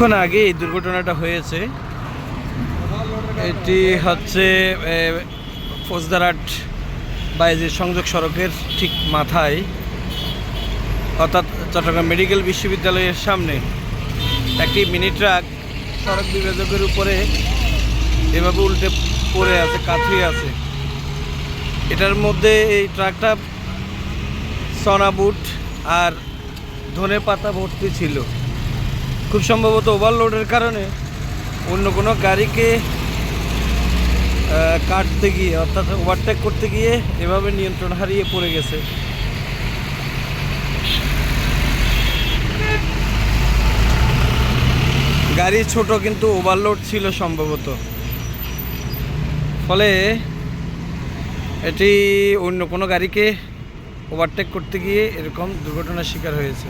কিছুক্ষণ আগে এই দুর্ঘটনাটা হয়েছে। এটি হচ্ছে ফৌজদারহাট বাইজের সংযোগ সড়কের ঠিক মাথায়। অর্থাৎ চট্টগ্রাম মেডিকেল বিশ্ববিদ্যালয়ের সামনে একটি মিনি ট্রাক সড়ক বিভাজকের উপরে এভাবে উল্টে পড়ে আছে কাথুই আছে। এটার মধ্যে এই ট্রাকটা সনা বুট আর ধনে পাতা ভর্তি ছিল। খুব সম্ভবত ওভারলোডের কারণে অন্য কোনো গাড়িকে কাটতে গিয়ে, অর্থাৎ ওভারটেক করতে গিয়ে এভাবে নিয়ন্ত্রণ হারিয়ে পড়ে গেছে। গাড়ি ছোট কিন্তু ওভারলোড ছিল সম্ভবত। ফলে এটি অন্য কোনো গাড়িকে ওভারটেক করতে গিয়ে এরকম দুর্ঘটনার শিকার হয়েছে।